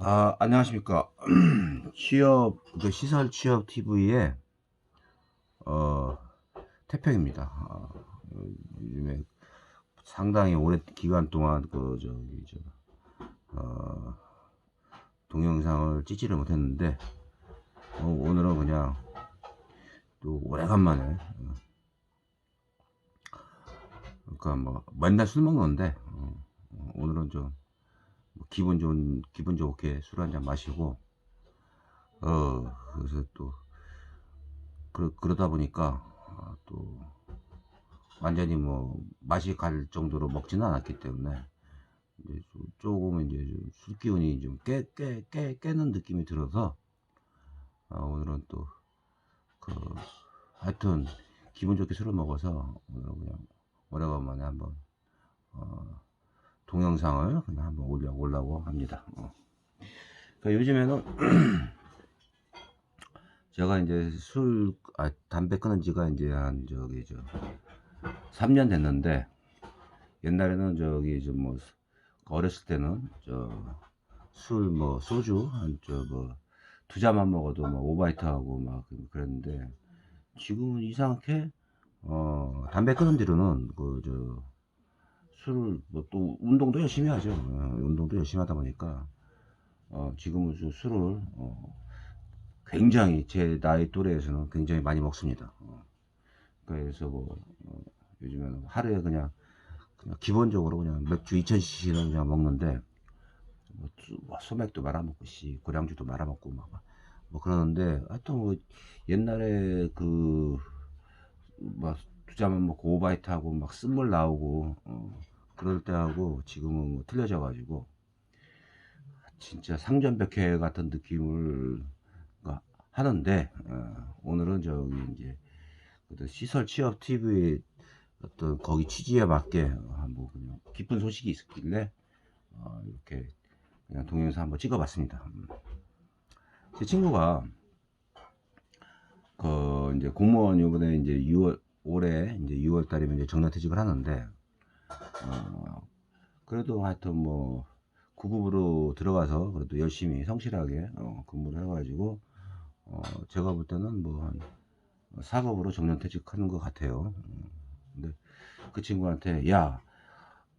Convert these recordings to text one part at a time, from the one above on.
아, 안녕하십니까. 취업, 그 시설 취업 TV의, 어, 태평입니다. 아, 요즘에 상당히 오랜 기간 동안, 그, 저기, 저, 어, 동영상을 찍지를 못했는데, 어, 오늘은 그냥, 또 오래간만에, 어, 그러니까 뭐, 맨날 술 먹는데, 어, 어, 오늘은 좀, 뭐 기분 좋은 기분 좋게 술 한잔 마시고 어 그래서 또 그러, 그러다 보니까 아, 또 완전히 뭐 맛이 갈 정도로 먹지는 않았기 때문에 이제 좀 조금 이제 좀술 기운이 좀 깨 깨 깨 깨는 느낌이 들어서 아, 오늘은 또 그 하여튼 기분 좋게 술을 먹어서 오늘은 그냥 오래간만에 한번 어, 동영상을 그냥 한번 올려보려고 합니다. 어. 그러니까 요즘에는 제가 이제 술, 아, 담배 끊은 지가 이제 한 저기 저 3년 됐는데 옛날에는 저기 저 뭐 어렸을 때는 저 술 뭐 소주 한 저 뭐 두 잔만 먹어도 막 오바이트 하고 막 그랬는데 지금은 이상하게 어 담배 끊은 뒤로는 그 저 술을 뭐 또 운동도 열심히 하죠. 어, 운동도 열심히 하다 보니까 어, 지금은 좀 술을 어, 굉장히 제 나이 또래에서는 굉장히 많이 먹습니다. 어, 그래서 뭐 어, 요즘에는 하루에 그냥 그냥 기본적으로 그냥 맥주 2,000cc는 그냥 먹는데 뭐, 수- 뭐 소맥도 말아먹고 씨 고량주도 말아먹고 막 뭐 그러는데 하여튼 뭐 옛날에 그 막두 잔만 먹고 오바이트 하고 막 쓴물 나오고 어, 그럴 때하고 지금은 뭐 틀려져 가지고 진짜 상전백회 같은 느낌을 가- 하는데 어, 오늘은 저기 이제 그 시설 취업 TV 어떤 거기 취지에 맞게 어, 뭐 그냥 기쁜 소식이 있었길래 어, 이렇게 그냥 동영상 한번 찍어봤습니다. 음. 제 친구가 그 이제 공무원 이번에 이제 6월 올해 이제 6월 달이면 이제 정년퇴직을 하는데 어, 그래도 하여튼 뭐 구급으로 들어가서 그래도 열심히 성실하게 어, 근무를 해가지고 어, 제가 볼 때는 뭐한 4급으로 정년퇴직하는 것 같아요. 음, 근데 그 친구한테 야,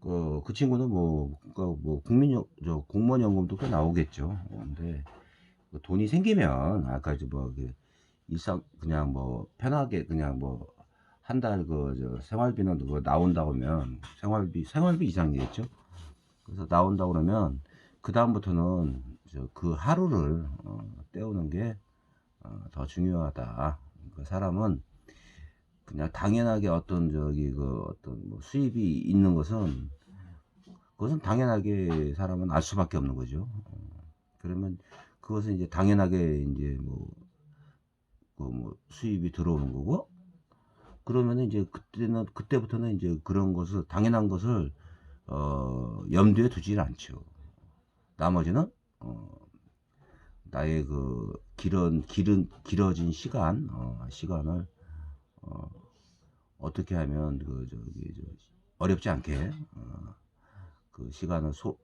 그, 그 친구는 뭐, 그뭐 국민 저 공무원 연금도 꽤 나오겠죠. 어, 근데 그 돈이 생기면 아까 저뭐 그 일상 그냥 뭐 편하게 그냥 뭐 한 달그저 생활비는 그거 나온다고 하면 생활비 생활비 이상이겠죠. 그래서 나온다 고 그러면 그 다음부터는 저그 하루를 어, 때우는 게 더 중요하다. 그 사람은 그냥 당연하게 어떤 저기 그 어떤 뭐 수입이 있는 것은 그것은 당연하게 사람은 알 수밖에 없는 거죠. 어, 그러면 그것은 이제 당연하게 이제 뭐, 그 뭐 수입이 들어오는 거고 그러면은 이제 그때는 그때부터는 이제 그런 것을 당연한 것을 어 염두에 두질 않죠. 나머지는 어 나의 그 길은 길은 길어진 시간 어 시간을 어 어떻게 하면 그 저기 저 어렵지 않게 어, 그 시간을 소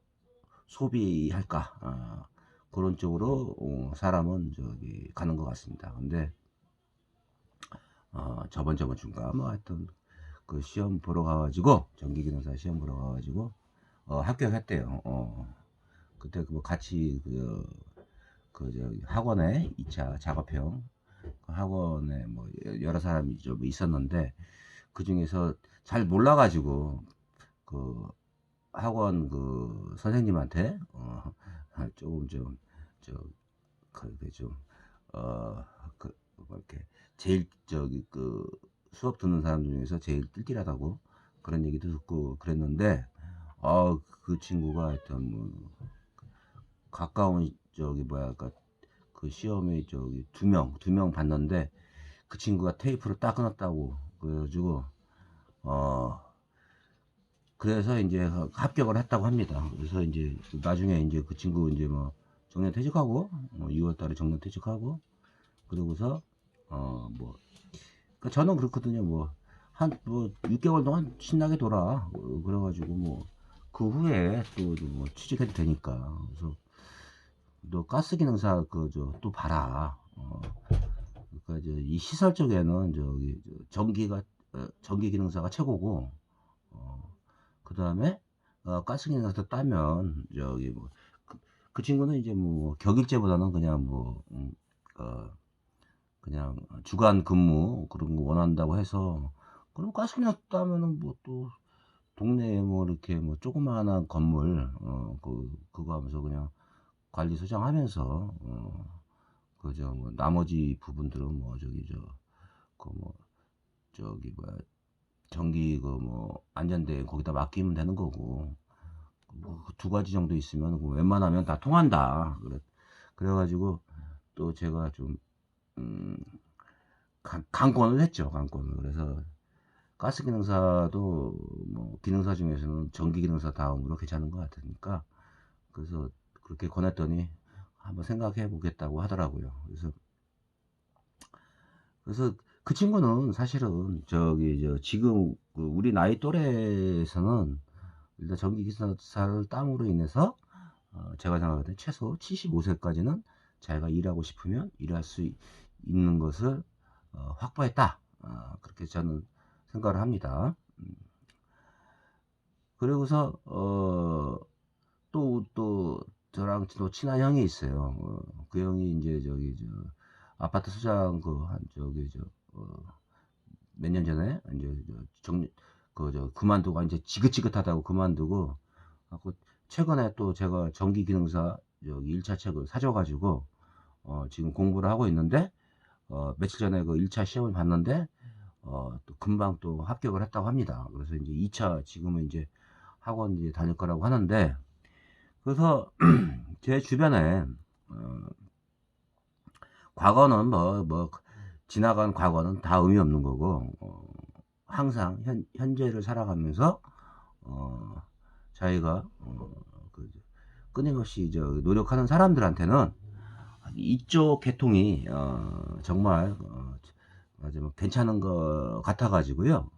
소비할까 아, 그런 쪽으로 어, 사람은 저기 가는 것 같습니다. 근데 어, 저번 저번 주인가 뭐 하여튼 그 시험 보러 가가지고 전기기능사 시험 보러 가가지고 어, 합격했대요. 어, 그때 그 뭐 같이 그, 그 저기 학원에 2차 작업형 그 학원에 뭐 여러 사람이 좀 있었는데 그 중에서 잘 몰라가지고 그 학원 그 선생님한테 어, 조금 좀저그좀어그 뭐 이렇게 제일 저기 그 수업 듣는 사람 중에서 제일 띨띨하다고 그런 얘기도 듣고 그랬는데 어그 친구가 하여튼 뭐 가까운 저기 뭐야 그, 그 시험에 저기 두 명 두 명 봤는데 그 친구가 테이프를 딱 끊었다고 그래가지고 어 그래서 이제 합격을 했다고 합니다. 그래서 이제 나중에 이제 그 친구 이제 뭐 정년 퇴직하고 뭐 6월 달에 정년 퇴직하고 그러고서 어뭐. 그러니까 저는 그렇거든요. 뭐 한뭐 6개월 동안 신나게 돌아. 그래가지고 뭐 그 후에 또 뭐 취직해도 되니까. 그래서 너 가스 기능사 그 저 또 봐라. 어, 그러니까 이제 이 시설 쪽에는 저기 저 전기가 어, 전기 기능사가 최고고. 어, 그 다음에 어, 가스 기능사 따면 저기 뭐그 친구는 이제 뭐 격일제보다는 그냥 뭐 음, 어, 그냥 주간 근무 그런 거 원한다고 해서 그럼 가스 기능사 따면은 뭐 또 동네에 뭐 이렇게 뭐 조그마한 건물 어 그 그거 하면서 그냥 관리 소장하면서 어 그저 뭐 나머지 부분들은 뭐 저기 저 그 뭐 저기 뭐야 전기 그 뭐 안전대 거기다 맡기면 되는 거고. 뭐 두 가지 정도 있으면 그 웬만하면 다 통한다. 그래 그래가지고 또 제가 좀 음, 강, 강권을 했죠 강권을 그래서 가스 기능사도 뭐 기능사 중에서는 전기 기능사 다음으로 괜찮은 것 같으니까 그래서 그렇게 권했더니 한번 생각해 보겠다고 하더라고요. 그래서 그래서 그 친구는 사실은 저기 저 지금 그 우리 나이 또래에서는 일단 전기 기사를 땀으로 인해서 어 제가 생각할 때 최소 75세까지는 자기가 일하고 싶으면 일할 수 있- 있는 것을 어 확보했다. 아, 그렇게 저는 생각을 합니다. 음. 그리고서 어또또 저랑 또 친한 형이 있어요. 어, 그 형이 이제 저기 저 아파트 수장 그 한 저기 저몇년 전에 이제 정 그저 그만두고 이제 지긋지긋하다고 그만두고 하고 최근에 또 제가 전기 기능사 여기 1차 책을 사줘가지고 어 지금 공부를 하고 있는데 어 며칠 전에 그 1차 시험을 봤는데 어 또 금방 또 합격을 했다고 합니다. 그래서 이제 2차 지금은 이제 학원 이제 다닐 거라고 하는데 그래서 제 주변에 어 과거는 뭐뭐 지나간 과거는 다 의미 없는 거고 어 항상 현 현재를 살아가면서 어 자기가 어 그 끊임없이 저 노력하는 사람들한테는 이쪽 계통이 어 정말 어뭐 괜찮은 것 같아 가지고요.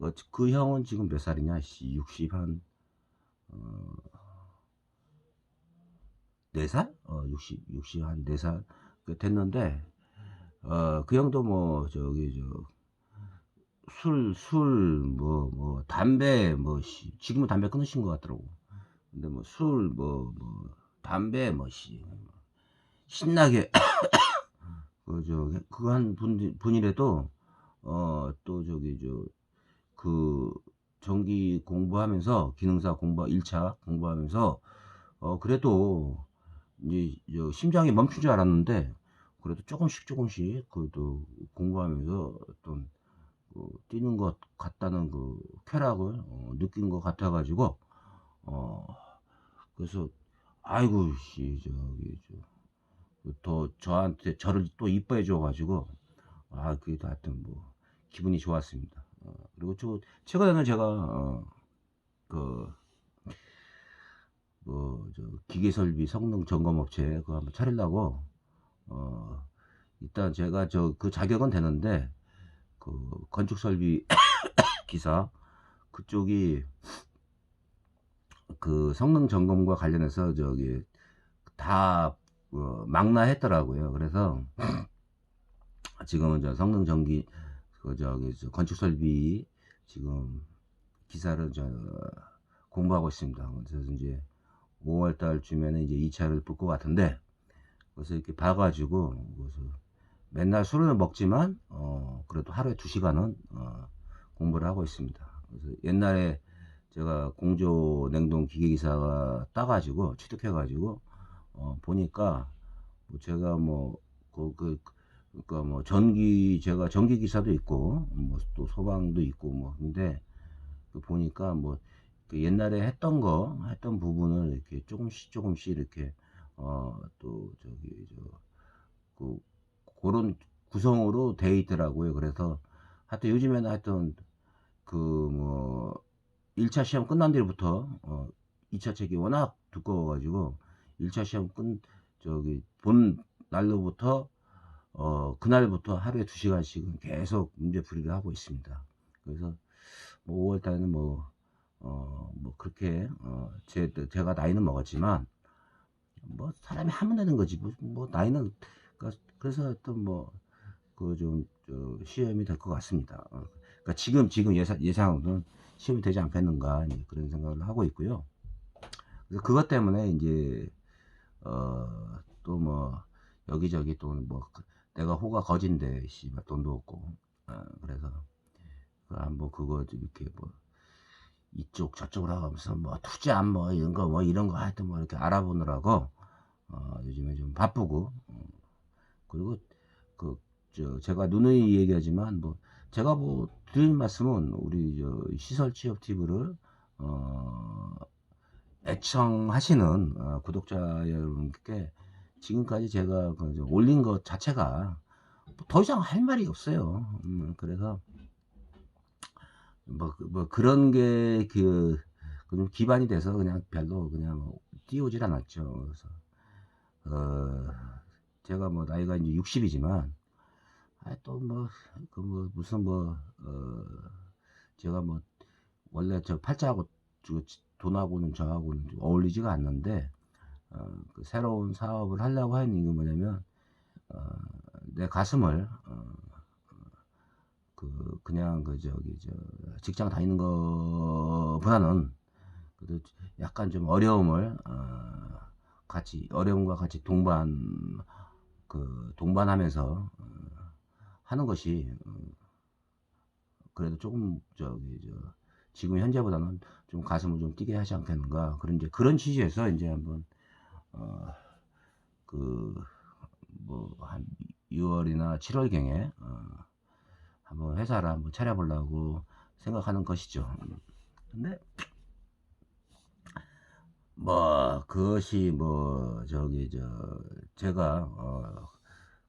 어 그 형은 지금 몇 살이냐 씨60한 어 4 살? 어 60 60 한 4살그 됐는데 어 그 형도 뭐 저기 저 술 술 뭐 뭐 담배 뭐 씨 지금은 담배 끊으신 것 같더라고. 근데 뭐 술 뭐 뭐 담배 뭐 씨 신나게 그 저 그거 한 분 분이라도 어 또 저기 저 그 전기 공부하면서 기능사 공부 1차 공부하면서 어 그래도 이제 저 심장이 멈춘 줄 알았는데 그래도 조금씩 조금씩 그래도 공부하면서 어떤 그 뛰는 것 같다는 그 쾌락을 어 느낀 것 같아 가지고 어 그래서 아이고 씨 저기 저 더 저한테 저를 또 이뻐해 줘 가지고 아 그게 하여튼 뭐 기분이 좋았습니다. 어 그리고 저 최근에는 제가 어 그 뭐저 기계 설비 성능 점검 업체 그거 한번 차리려고 어 일단 제가 저 그 자격은 되는데 그 건축 설비 기사 그쪽이 그 성능 점검과 관련해서 저기 다 어 망라했더라고요. 그래서 지금은 저 성능 전기 그 저기 저 건축 설비 지금 기사를 저 공부하고 있습니다. 그래서 이제 5월 달쯤에는 이제 2차를 볼 것 같은데 그래서 이렇게 봐가지고 그래서 맨날 술을 먹지만 어 그래도 하루에 2 시간은 어 공부를 하고 있습니다. 그래서 옛날에 제가 공조 냉동 기계 기사가 따가지고 취득해가지고 어 보니까 뭐 제가 뭐 그 그, 그러니까 뭐 전기 제가 전기 기사도 있고 뭐 또 소방도 있고 뭐 근데 그 보니까 뭐 그 옛날에 했던 거 했던 부분을 이렇게 조금씩 조금씩 이렇게 어 또 저기 저그 그런 구성으로 돼 있더라고요. 그래서 하여튼 요즘에는 하여튼 그 뭐 1차 시험 끝난 뒤부터 어 2차 책이 워낙 두꺼워 가지고 1차 시험 끝 저기 본 날로부터 어 그날부터 하루에 2시간씩은 계속 문제 풀이를 하고 있습니다. 그래서 뭐 5월 달에는 뭐 어, 뭐, 그렇게, 어, 제, 제가 나이는 먹었지만, 뭐 사람이 하면 되는 거지 뭐, 뭐 나이는 그러니까 그래서 하여튼 뭐그 좀 시험이 될 것 같습니다. 어, 그러니까 지금 지금 예상 예상으로는 시험이 되지 않겠는가 그런 생각을 하고 있고요. 그래서 그것 때문에 이제 어 또 뭐 여기저기 또 뭐 내가 호가 거진데 씨발 돈도 없고. 어, 그래서 그 한번 그거 좀 이렇게 뭐 이쪽 저쪽으로 하면서 뭐 투자 뭐 이런 거 뭐 이런 거 하여튼 뭐 이렇게 알아보느라고 어, 요즘에 좀 바쁘고. 어, 그리고 그 저 제가 누누이 얘기하지만 뭐 제가 뭐 드릴 말씀은 우리 저 시설 취업 팁을 어 애청하시는 어, 구독자 여러분께 지금까지 제가 그저 올린 것 자체가 더 이상 할 말이 없어요. 음, 그래서 뭐, 그- 뭐 그런 게그 좀 기반이 돼서 그냥 별로 그냥 띄우질 않았죠. 그래서 어 제가 뭐 나이가 이제 60이지만 아 또뭐 그 뭐 무슨 뭐 어 제가 뭐 원래 저 팔자하고 저 돈하고는 저하고는 좀 어울리지가 않는데 어, 그 새로운 사업을 하려고 하는 이유가 뭐냐면 어, 내 가슴을 어, 그 그냥 그 저기 저 직장 다니는 그래도 약간 좀 어려움을 어, 같이 어려움과 같이 동반 그 동반하면서 어, 하는 것이 어, 그래도 조금 저기 저 지금 현재보다는 좀 가슴을 좀 뛰게 하지 않겠는가 그런 이제 그런 취지에서 이제 한번 어, 어그뭐 한 6월이나 7월 경에 어, 한번 회사를 한번 차려보려고 생각하는 것이죠. 근데 뭐 그것이 뭐 저기 저 제가 어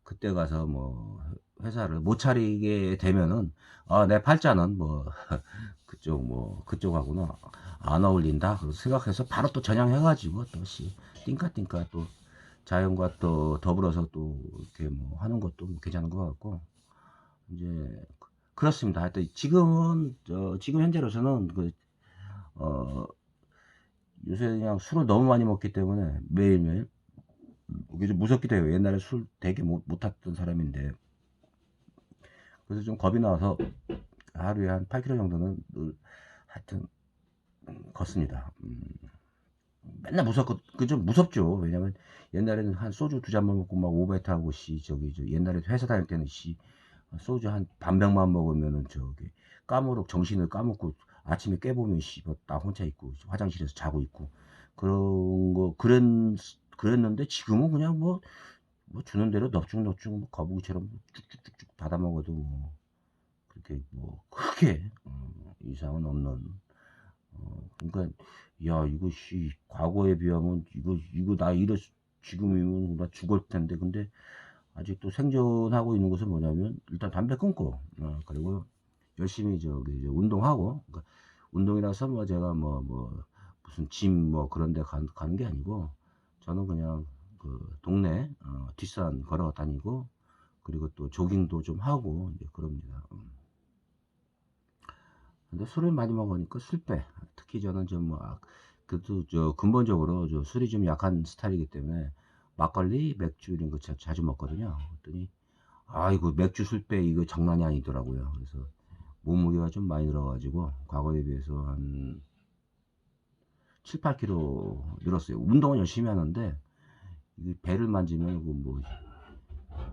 그때 가서 뭐 회사를 못 차리게 되면은 아내 팔자는 뭐 그쪽 뭐 그쪽하고는 안 어울린다 생각해서 바로 또 전향해가지고 또씨 띵까띵까 또 자연과 또 더불어서 또 이렇게 뭐 하는 것도 뭐 괜찮은 것 같고 이제 그렇습니다. 하여튼 지금은 저 지금 현재로서는 그 어 요새 그냥 술을 너무 많이 먹기 때문에 매일매일 이게 좀 무섭기도 해요. 옛날에 술 되게 못, 못 탔던 사람인데 그래서 좀 겁이 나서 하루에 한 8km 정도는 늘 하여튼 음, 걷습니다. 음, 맨날 무섭고 그 좀 무섭죠. 왜냐면 옛날에는 한 소주 두 잔만 먹고 막 오베트 하고 씨 저기 저 옛날에 회사 다닐 때는 씨 소주 한 반병만 먹으면은 저기 까무룩 정신을 까먹고 아침에 깨보면 씨나 혼자 있고 화장실에서 자고 있고 그런 거 그랬 그랬는데 지금은 그냥 뭐, 뭐 주는 대로 넙죽넙죽 뭐 거북이처럼 쭉쭉쭉쭉 받아 먹어도 뭐 그렇게 뭐 크게 어, 이상은 없는 어, 그러니까 야씨 과거에 비하면 이거 이거 나 이래 지금이면 나 죽을 텐데 근데 아직도 생존하고 있는 것은 뭐냐면 일단 담배 끊고 어, 그리고 열심히 저기 이제 운동하고 그러니까 운동이라서 뭐 제가 뭐뭐 무슨 짐 뭐 그런 데 가, 가는 게 아니고 저는 그냥 그 동네 어, 뒷산 걸어 다니고 그리고 또 조깅도 좀 하고 이제 그럽니다. 음. 근데 술을 많이 먹으니까 술배 특히 저는 좀뭐 아, 그래도 저 근본적으로 저 술이 좀 약한 스타일이기 때문에 막걸리, 맥주 이런 거 자, 자주 먹거든요. 그랬더니 아이고 맥주 술배 이거 장난이 아니더라고요. 그래서 몸무게가 좀 많이 들어가지고 과거에 비해서 한 7, 8kg 늘었어요. 운동은 열심히 하는데 이 배를 만지면 그뭐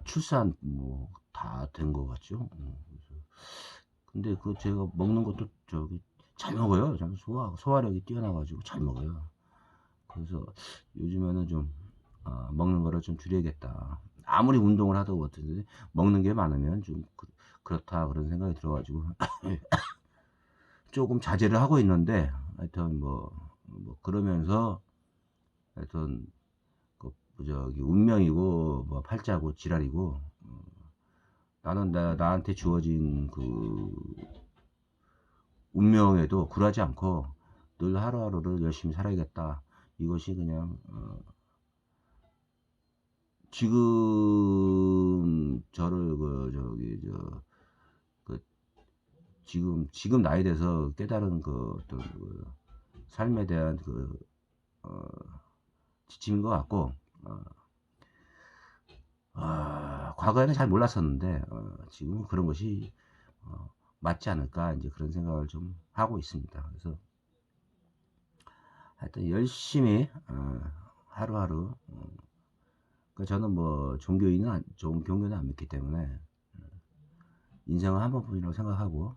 출산 뭐 다 된 것 같죠. 어, 그래서 근데 그 제가 먹는 것도 저기 잘 먹어요. 저는 소화 소화력이 뛰어나가지고 잘 먹어요. 그래서 요즘에는 좀 어, 먹는 거를 좀 줄여야겠다. 아무리 운동을 하도 어떻게 먹는 게 많으면 좀 그, 그렇다 그런 생각이 들어가지고 조금 자제를 하고 있는데 하여튼 뭐, 뭐 그러면서 하여튼 그 저기 운명이고 뭐 팔자고 지랄이고 어, 나는 나, 나한테 주어진 그 운명에도 굴하지 않고 늘 하루하루를 열심히 살아야겠다. 이것이 그냥 어, 지금 저를 그 저기 저 그 지금 지금 나이 돼서 깨달은 그 어떤 그 삶에 대한 그 어, 지침인 것 같고 어, 어, 과거에는 잘 몰랐었는데 어, 지금은 그런 것이 어, 맞지 않을까 이제 그런 생각을 좀 하고 있습니다. 그래서 하여튼 열심히 어, 하루하루 어, 그 저는 뭐 종교인은 안- 종교는 안 믿기 때문에 어, 인생은 한 번뿐이라고 생각하고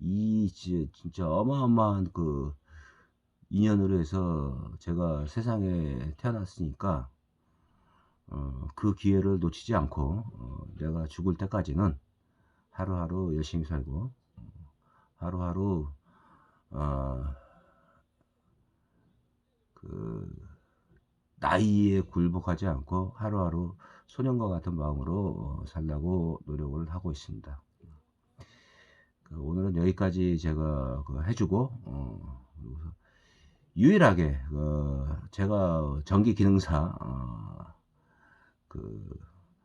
이 지- 진짜 어마어마한 그 인연으로 해서 제가 세상에 태어났으니까 어, 그 기회를 놓치지 않고 어, 내가 죽을 때까지는 하루하루 열심히 살고 어, 하루하루 어, 그 나이에 굴복하지 않고 하루하루 소년과 같은 마음으로 어, 살라고 노력을 하고 있습니다. 그 오늘은 여기까지 제가 그 해주고 어, 유일하게 그 제가 전기 기능사 어, 그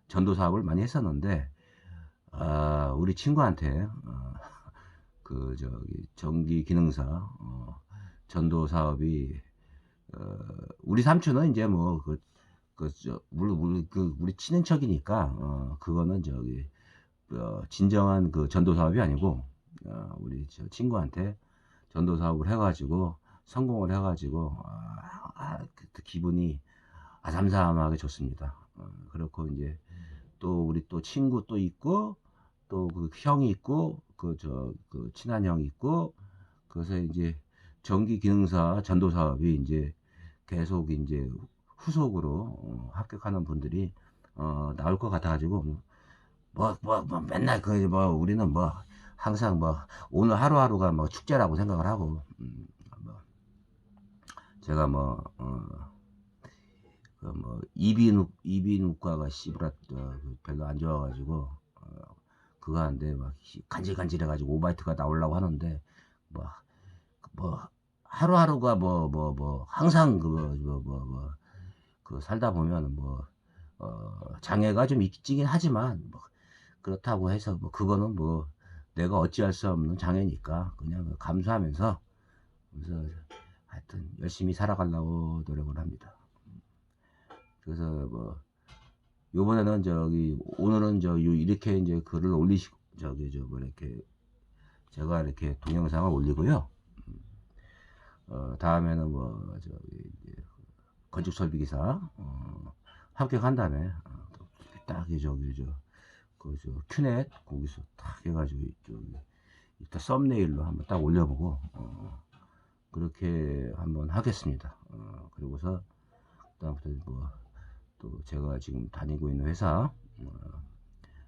전도 사업을 많이 했었는데 아, 우리 친구한테 어, 그 저기 전기 기능사 어, 전도 사업이 어, 우리 삼촌은 이제 뭐그 그저 우리 우리 그 우리 친인척이니까 어, 그거는 저기 어, 진정한 그 전도 사업이 아니고 어, 우리 저 친구한테 전도 사업을 해가지고 성공을 해가지고 아, 아, 그 기분이 아삼삼하게 좋습니다. 어, 그렇고 이제 또 우리 또 친구 또 있고 또 그 형이 있고 그저그 친한 형이 있고 그래서 이제 전기 기능사 전도 사업이 이제 계속 이제 후속으로 어, 합격하는 분들이 어, 나올 것 같아가지고 뭐뭐 뭐 맨날 그뭐 우리는 뭐 항상 뭐 오늘 하루하루가 뭐 축제라고 생각을 하고 음, 뭐 제가 뭐 어, 그 뭐 이비인후 이비인후과가 씨부라 어, 그 별로 안 좋아가지고 어, 그거 하는데 막 시- 간질간질해가지고 오바이트가 나오려고 하는데 뭐 뭐 하루하루가 뭐 뭐뭐 항상 그거 뭐뭐 뭐 그 살다 보면 뭐 어, 장애가 좀 있긴 하지만 뭐 그렇다고 해서 뭐 그거는 뭐 내가 어찌할 수 없는 장애니까 그냥 감수하면서 그래서 하여튼 열심히 살아가려고 노력을 합니다. 그래서 뭐 요번에는 저기 오늘은 저 요- 이렇게 이제 글을 올리시 저기 저뭐 이렇게 제가 이렇게 동영상을 올리고요. 음, 어 다음에는 뭐 저기 건축 설비 기사 어, 합격한 다음에 어, 또딱이 저기 저 그저 큐넷 거기서 딱 해가지고 저기 이따 썸네일로 한번 딱 올려보고 어, 그렇게 한번 하겠습니다. 어, 그리고서 그다음부터 뭐 또 제가 지금 다니고 있는 회사 어,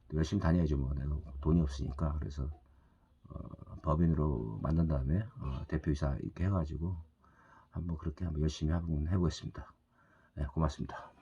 또 열심히 다녀야죠 뭐 내가 돈이 없으니까 그래서 어, 법인으로 만든 다음에 어, 대표이사 이렇게 해가지고 한번 그렇게 한번 열심히 한번 해보겠습니다. 네, 고맙습니다.